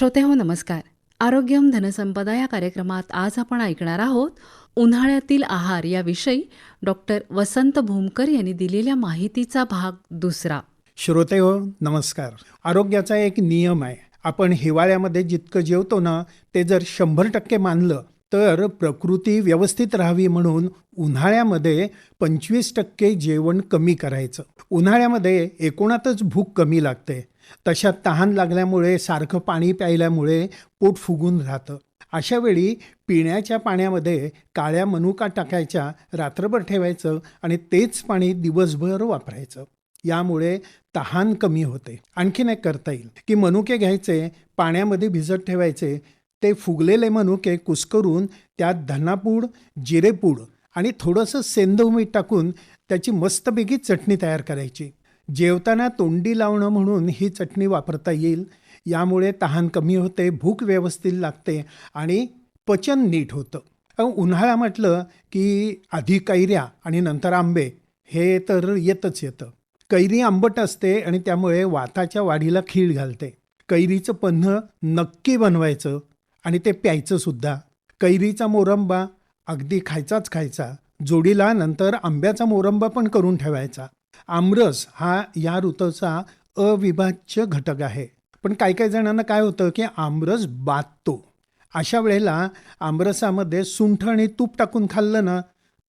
श्रोते हो नमस्कार. आरोग्यम धनसंपदा या कार्यक्रमात आज आपण ऐकणार आहोत उन्हाळ्यातील आहार याविषयी डॉक्टर वसंत भूमकर यांनी दिलेल्या माहितीचा भाग दुसरा. श्रोते हो नमस्कार. आरोग्याचा एक नियम आहे. आपण हिवाळ्यामध्ये जितकं जेवतो ना ते जर शंभर टक्के मानलं तर प्रकृती व्यवस्थित राहावी म्हणून उन्हाळ्यामध्ये पंचवीस टक्के जेवण कमी करायचं. उन्हाळ्यामध्ये एकूणातच भूक कमी लागते. तशा तहान लागल्यामुळे सारखं पाणी प्यायल्यामुळे पोट फुगून राहतं. अशा वेळी पिण्याच्या पाण्यामध्ये काळ्या मनुका टाकायच्या रात्रभर ठेवायचं आणि तेच पाणी दिवसभर वापरायचं. यामुळे तहान कमी होते. आणखीन एक करता येईल की मनुके घ्यायचे पाण्यामध्ये भिजत ठेवायचे ते फुगलेले मनुके कुस्करून त्यात धनापूड जिरेपूड आणि थोडंसं सेंदव मीठ टाकून त्याची मस्तपैकी चटणी तयार करायची. जेवताना तोंडी लावणं म्हणून ही चटणी वापरता येईल. यामुळे तहान कमी होते भूक व्यवस्थित लागते आणि पचन नीट होतं. उन्हाळा म्हटलं की आधी कैऱ्या आणि नंतर आंबे हे तर येतच येतं. कैरी आंबट असते आणि त्यामुळे वाताच्या वाढीला खीळ घालते. कैरीचं पन्ह नक्की बनवायचं आणि ते प्यायचं सुद्धा. कैरीचा मोरंबा अगदी खायचाच खायचा. जोडीला नंतर आंब्याचा मोरंबा पण करून ठेवायचा. आमरस हा या ऋतूचा अविभाज्य घटक आहे. पण काही काही जणांना काय होतं की आमरस बाततो. अशा वेळेला आमरसामध्ये सुंठ आणि तूप टाकून खाल्लं ना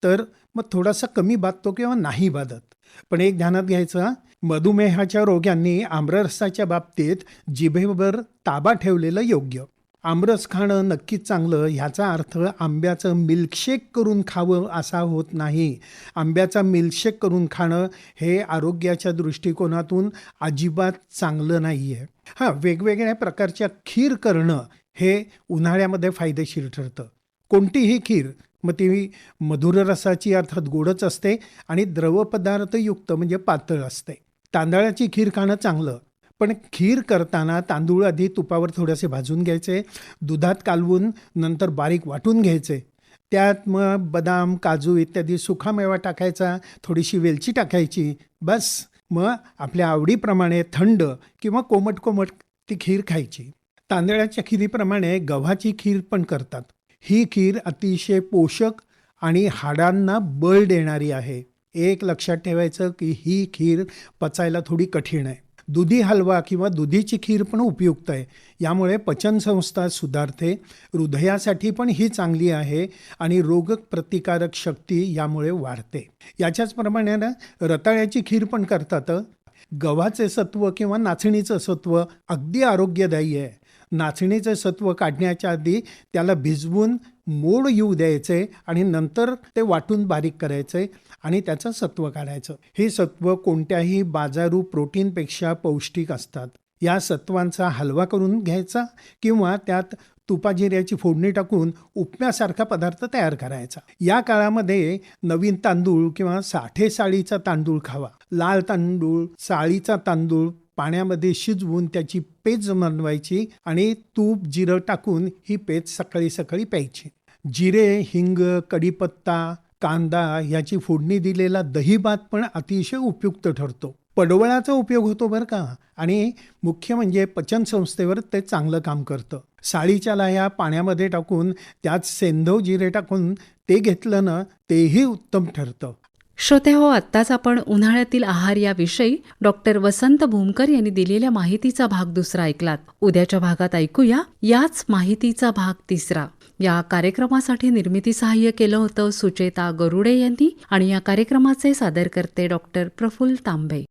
तर मग थोडासा कमी बाधतो किंवा नाही बाधत पण एक ध्यानात घ्यायचं मधुमेहाच्या रोग्यांनी आम्ररसाच्या बाबतीत जिभेवर ताबा ठेवलेलं योग्य. आमरस खाणं नक्कीच चांगलं. ह्याचा अर्थ आंब्याचं मिल्कशेक करून खावं असा होत नाही. आंब्याचा मिल्कशेक करून खाणं हे आरोग्याच्या दृष्टिकोनातून अजिबात चांगलं नाही आहे हां वेगवेगळ्या प्रकारच्या खीर करणं हे उन्हाळ्यामध्ये फायदेशीर ठरतं. कोणतीही खीर मग ती मधुर रसाची अर्थात गोडच असते आणि द्रवपदार्थयुक्त म्हणजे पातळ असते. तांदळाची खीर खाणं चांगलं. पण खीर करताना तांदूळ आधी तुपावर थोडेसे भाजून घ्यायचे दुधात कालवून नंतर बारीक वाटून घ्यायचे. त्यात मग बदाम काजू इत्यादी सुखामेवा टाकायचा थोडीशी वेलची टाकायची बस. मग आपल्या आवडीप्रमाणे थंड किंवा कोमट कोमट ती खीर खायची. तांदळाच्या खिरीप्रमाणे गव्हाची खीर पण करतात. ही खीर अतिशय पोषक आणि हाडांना बळ देणारी आहे. एक लक्षात ठेवायचं की ही खीर पचायला थोडी कठीण आहे. दुधी हलवा किंवा दुधीची खीर पण उपयुक्त आहे. यामुळे पचनसंस्था सुधारते हृदयासाठी पण ही चांगली आहे आणि रोगप्रतिकारक शक्ती यामुळे वाढते. याच्याचप्रमाणे ना रताळ्याची खीर पण करतात गव्हाचे सत्व किंवा नाचणीचं सत्व अगदी आरोग्यदायी आहे. नाचणीचं सत्व काढण्याच्या आधी त्याला भिजवून मोड येऊ द्यायचे आणि नंतर ते वाटून बारीक करायचे आणि त्याचं सत्व काढायचं. हे सत्व कोणत्याही बाजारू प्रोटीनपेक्षा पौष्टिक असतात. या सत्वांचा हलवा करून घ्यायचा किंवा त्यात तुपाजिऱ्याची फोडणी टाकून उपम्यासारखा पदार्थ तयार करायचा. या काळामध्ये नवीन तांदूळ किंवा साठे साळीचा तांदूळ खावा. लाल तांदूळ साळीचा तांदूळ पाण्यामध्ये शिजवून त्याची पेज बनवायची आणि तूप जिरं टाकून ही पेज सकाळी सकाळी प्यायची. जिरे हिंग कढीपत्ता कांदा याची फोडणी दिलेला दहीभात पण अतिशय उपयुक्त ठरतो. पडवळाचा उपयोग होतो बरं का आणि मुख्य म्हणजे पचनसंस्थेवर ते चांगलं काम करतं. साळीच्या लाह्या पाण्यामध्ये टाकून त्यात सेंधव जिरे टाकून ते घेतलं ना तेही उत्तम ठरतं. श्रोते हो आत्ताच आपण उन्हाळ्यातील आहार याविषयी डॉक्टर वसंत भूमकर यांनी दिलेल्या माहितीचा भाग दुसरा ऐकलात. उद्याच्या भागात ऐकूया याच माहितीचा भाग तिसरा. या कार्यक्रमासाठी निर्मिती सहाय्य केलं होतं सुचेता गरुडे यांनी आणि या कार्यक्रमाचे सादरकर्ते डॉक्टर प्रफुल्ल तांबे.